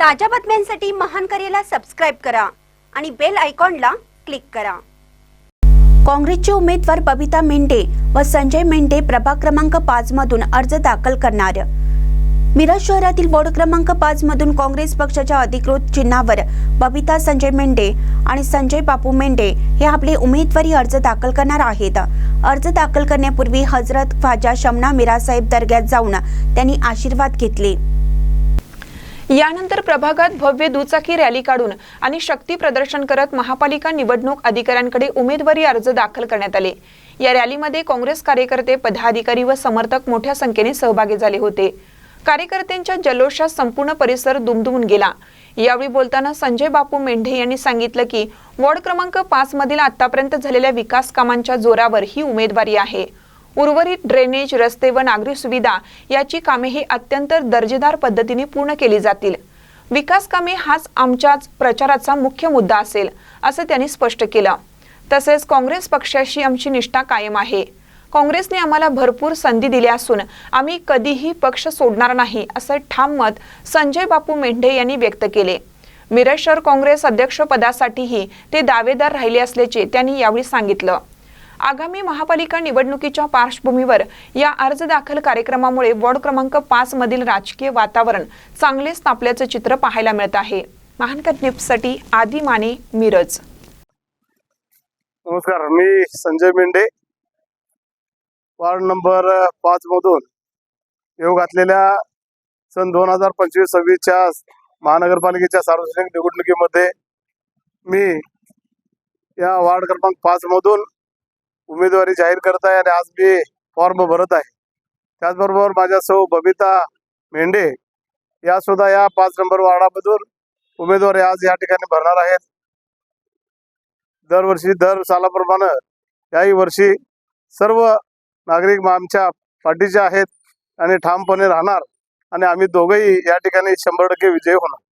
ताज्या बातम्यांसाठी महान करेला सबस्क्राईब करा आणि बेल आयकॉनला क्लिक करा. काँग्रेसचे उमेदवार बबिता मेंढे व संजय मेंढे प्रभाग क्रमांक पाच मधून अर्ज दाखल करणार. मिरज शहरातील वॉर्ड क्रमांक पाच मधून काँग्रेस पक्षाच्या अधिकृत चिन्हावर बबिता संजय मेंढे आणि संजय बापू मेंढे हे आपले उमेदवारी अर्ज दाखल करणार आहेत. अर्ज दाखल करण्यापूर्वी हजरत ख्वाजा शमना मिरासाहेब दर्ग्यात जाऊन त्यांनी आशीर्वाद घेतले. यानंतर प्रभागात भव्य दुचाकी रॅली काढून आणि शक्ती प्रदर्शन करत महापालिका निवडणूक अधिकाऱ्यांकडे उमेदवारी अर्ज दाखल करण्यात आले. या रॅलीमध्ये काँग्रेस कार्यकर्ते पदाधिकारी व समर्थक मोठ्या संख्येने सहभागी झाले होते. कार्यकर्त्यांच्या जल्लोषात संपूर्ण परिसर दुमदुमून गेला. यावेळी बोलताना संजय बापू मेंढे यांनी सांगितलं की वॉर्ड क्रमांक पाच मधील आतापर्यंत झालेल्या विकास कामांच्या जोरावर ही उमेदवारी आहे. उर्वरित ड्रेनेज रस्ते व नागरी सुविधा याची कामे ही अत्यंत दर्जेदार पद्धतीने पूर्ण केली जातील. विकास कामे हाच आमच्याच प्रचाराचा मुख्य मुद्दा असेल असं त्यांनी स्पष्ट केलं. तसेच काँग्रेस पक्षाशी आमची निष्ठा कायम आहे. काँग्रेसने आम्हाला भरपूर संधी दिल्या असून आम्ही कधीही पक्ष सोडणार नाही असं ठाम मत संजय बापू मेंढे यांनी व्यक्त केले. मिरज शहर काँग्रेस अध्यक्षपदासाठीही ते दावेदार राहिले असल्याचे त्यांनी यावेळी सांगितलं. आगामी महापालिका निवडणुकीच्या पार्श्वभूमीवर या अर्ज दाखल कार्यक्रमामुळे वॉर्ड क्रमांक पाच मधील राजकीय वातावरण चांगलेच तापल्याचं चित्र पाहायला मिळत आहे. महानकर न्यूजसाठी आदी माने मिरज. नमस्कार मी संजय मेंढे. वार्ड नंबर पाच मधून येऊ घातलेल्या सन दोन हजार पंचवीस सव्वीसच्या महानगरपालिकेच्या सार्वजनिक निवडणुकीमध्ये मी या वार्ड क्रमांक पाच मधून उमेदवारी जाहीर करत आहे आणि आज मी फॉर्म भरत आहे. त्याचबरोबर माझ्या सौ बबिता मेंढे या सुद्धा या पाच नंबर वार्डामधून उमेदवारी आज या ठिकाणी भरणार आहेत. दरवर्षी दर सालाप्रमाणे याही वर्षी सर्व नागरिक आमच्या पाठीचे आहेत आणि ठामपणे राहणार. आणि आम्ही दोघंही या ठिकाणी शंभर टक्के विजयी होणार.